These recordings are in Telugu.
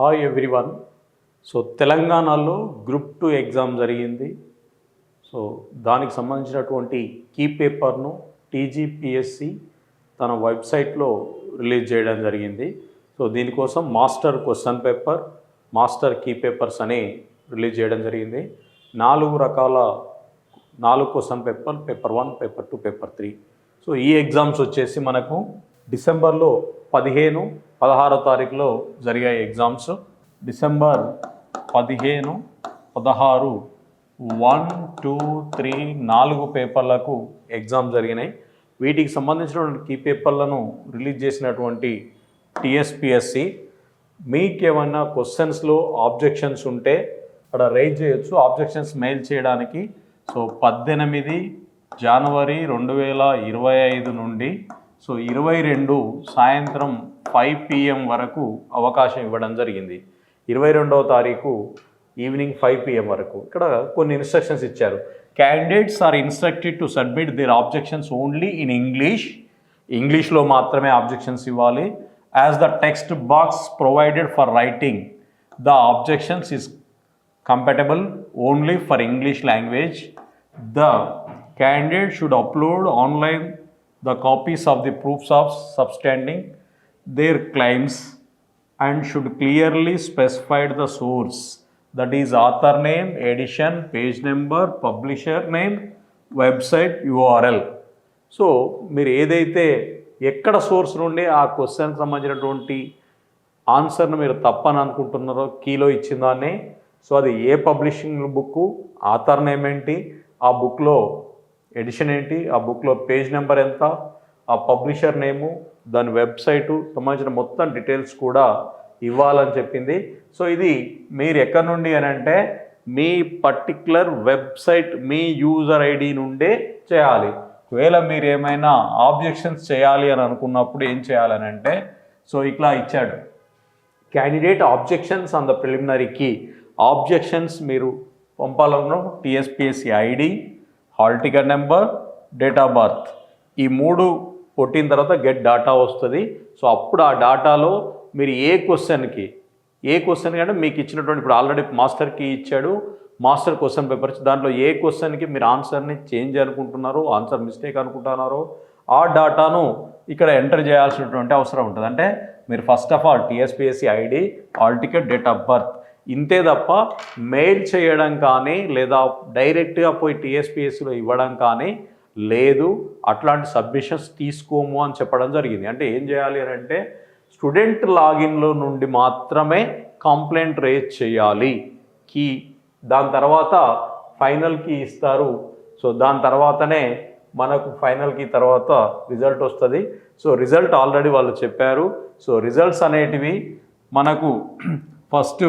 హాయ్ ఎవ్రీవన్ సో తెలంగాణలో గ్రూప్ టూ ఎగ్జామ్ జరిగింది. సో దానికి సంబంధించినటువంటి కీ పేపర్ను టీజీపీఎస్సి తన వెబ్సైట్లో రిలీజ్ చేయడం జరిగింది. సో దీనికోసం master question paper master key papers అని రిలీజ్ చేయడం జరిగింది. నాలుగు రకాల నాలుగు question paper paper one paper two paper three so ఈ ఎగ్జామ్స్ వచ్చేసి మనకు డిసెంబర్లో పదిహేను పదహారో తారీఖులో జరిగాయి ఎగ్జామ్స్ డిసెంబర్ పదిహేను పదహారు వన్ టూ త్రీ నాలుగు పేపర్లకు ఎగ్జామ్ జరిగినాయి. వీటికి సంబంధించినటువంటి కీ పేపర్లను రిలీజ్ చేసినటువంటి టీఎస్పిఎస్సి మీకు ఏమైనా క్వశ్చన్స్లో ఆబ్జెక్షన్స్ ఉంటే అక్కడ రైజ్ చేయొచ్చు. ఆబ్జెక్షన్స్ మెయిల్ చేయడానికి. సో పద్దెనిమిది జనవరి రెండు వేల ఇరవై ఐదు నుండి సో ఇరవై రెండు సాయంత్రం ఫైవ్ పిఎం వరకు అవకాశం ఇవ్వడం జరిగింది. ఇరవై రెండవ తారీఖు ఈవినింగ్ ఫైవ్ పిఎం వరకు. ఇక్కడ కొన్ని ఇన్స్ట్రక్షన్స్ ఇచ్చారు. Candidates are instructed to submit their objections only in English ఇంగ్లీష్లో మాత్రమే ఆబ్జెక్షన్స్ ఇవ్వాలి. As the text box provided for writing the objections is compatible only for English language the candidate should upload online the copies of the proofs of substanding their claims and should clearly specify the source that is author name, edition, page number, publisher name, website URL. So మీరు ఏదైతే ఎక్కడ సోర్స్ నుండి ఆ క్వశ్చన్కి సంబంధించినటువంటి ఆన్సర్ను మీరు తప్పని అనుకుంటున్నారో కీలో ఇచ్చిందాన్ని సో అది ఏ పబ్లిషింగ్ బుక్ ఆథర్ నేమ్ ఏంటి ఆ బుక్లో ఎడిషన్ ఏంటి? ఆ బుక్లో పేజ్ నెంబర్ ఎంత? ఆ పబ్లిషర్ నేము దాని వెబ్సైటు సంబంధించిన మొత్తం డీటెయిల్స్ కూడా ఇవ్వాలని చెప్పింది. సో ఇది మీరు ఎక్కడి నుండి అని అంటే మీ పర్టిక్యులర్ వెబ్సైట్ మీ యూజర్ ఐడి నుండే చేయాలి. ఒకవేళ మీరు ఏమైనా ఆబ్జెక్షన్స్ చేయాలి అని అనుకున్నప్పుడు ఏం చేయాలని అంటే సో ఇట్లా ఇచ్చాడు. క్యాండిడేట్ ఆబ్జెక్షన్స్ ఆన్ ద ప్రిలిమినరీకి ఆబ్జెక్షన్స్ మీరు పంపాలను TSPSC ID hall ticket number date of birth ఈ మూడు కొట్టిన తర్వాత గెట్ డాటా వస్తుంది. సో అప్పుడు ఆ డాటాలో మీరు ఏ క్వశ్చన్కి ఏ క్వశ్చన్ అంటే మీకు ఇచ్చినటువంటి ఇప్పుడు ఆల్రెడీ మాస్టర్కి ఇచ్చాడు. మాస్టర్ క్వశ్చన్ పేపర్స్ దాంట్లో ఏ క్వశ్చన్కి మీరు ఆన్సర్ని చేంజ్ అనుకుంటున్నారో ఆన్సర్ మిస్టేక్ అనుకుంటున్నారో ఆ డాటాను ఇక్కడ ఎంటర్ చేయాల్సినటువంటి అవసరం ఉంటుంది. అంటే మీరు first of all TSPSC ID hall ticket date of birth ఇంతే తప్ప మెయిల్ చేయడం కానీ లేదా డైరెక్ట్గా పోయి టీఎస్పిఎస్సిలో ఇవ్వడం కానీ లేదు. అట్లాంటి సబ్మిషన్స్ తీసుకోము అని చెప్పడం జరిగింది. అంటే ఏం చేయాలి అని అంటే స్టూడెంట్ లాగిన్లో నుండి మాత్రమే కంప్లైంట్ రేజ్ చేయాలి. కీ. దాని తర్వాత ఫైనల్ కీ ఇస్తారు. సో దాని తర్వాతనే మనకు ఫైనల్ కీ తర్వాత రిజల్ట్ వస్తుంది. సో రిజల్ట్ ఆల్రెడీ వాళ్ళు చెప్పారు. సో రిజల్ట్స్ అనేటివి మనకు ఫస్ట్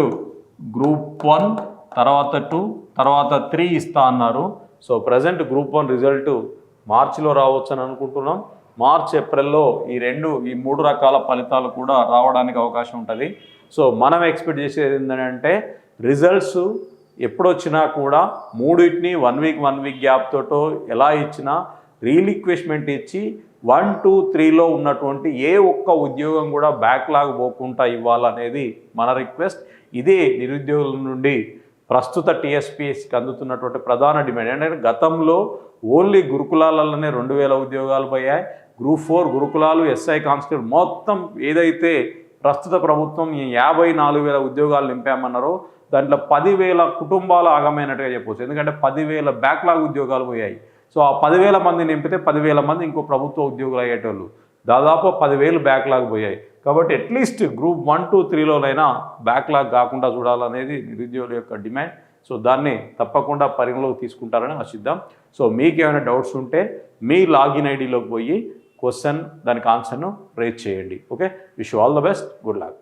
గ్రూప్ వన్ తర్వాత టూ తర్వాత త్రీ ఇస్తా అన్నారు. So present group one result మార్చిలో రావచ్చు అని అనుకుంటున్నాం. మార్చ్ ఏప్రిల్లో ఈ రెండు ఈ మూడు రకాల ఫలితాలు కూడా రావడానికి అవకాశం ఉంటుంది. సో మనం ఎక్స్పెక్ట్ చేసేది ఏంటంటే రిజల్ట్స్ ఎప్పుడొచ్చినా కూడా మూడింటిని one week one week gap తోటో ఎలా ఇచ్చినా రీలిక్వెస్ట్మెంట్ ఇచ్చి వన్ టూ త్రీలో ఉన్నటువంటి ఏ ఒక్క ఉద్యోగం కూడా బ్యాక్లాగ్ పోకుండా ఇవ్వాలనేది మన రిక్వెస్ట్ ఇదే నిరుద్యోగుల నుండి ప్రస్తుత టీఎస్పీఎస్కి అందుతున్నటువంటి ప్రధాన డిమాండ్ ఏంటంటే గతంలో ఓన్లీ గురుకులాలలోనే రెండు వేల ఉద్యోగాలు పోయాయి. గ్రూప్ ఫోర్ గురుకులాలు ఎస్ఐ కానిస్టేబుల్ మొత్తం ఏదైతే ప్రస్తుత ప్రభుత్వం ఈ యాభై నాలుగు వేల ఉద్యోగాలు నింపామన్నారో దాంట్లో పదివేల కుటుంబాలు ఆగమైనట్టుగా చెప్పవచ్చు ఎందుకంటే పదివేల బ్యాక్లాగ్ ఉద్యోగాలు పోయాయి. సో ఆ పదివేల మంది నింపితే పదివేల మంది ఇంకో ప్రభుత్వ ఉద్యోగులు అయ్యేటోళ్ళు. దాదాపు పదివేలు బ్యాక్లాగ్ పోయాయి. కాబట్టి at least group one two త్రీలోనైనా backlog కాకుండా చూడాలనేది నిరుద్యోగుల యొక్క డిమాండ్ సో దాన్ని తప్పకుండా పరిగణలోకి తీసుకుంటారని ఆశిద్దాం. సో మీకు ఏమైనా డౌట్స్ ఉంటే మీ లాగిన్ ఐడిలోకి పోయి క్వశ్చన్ దానికి ఆన్సర్ను రేజ్ చేయండి. Okay wish all the best good luck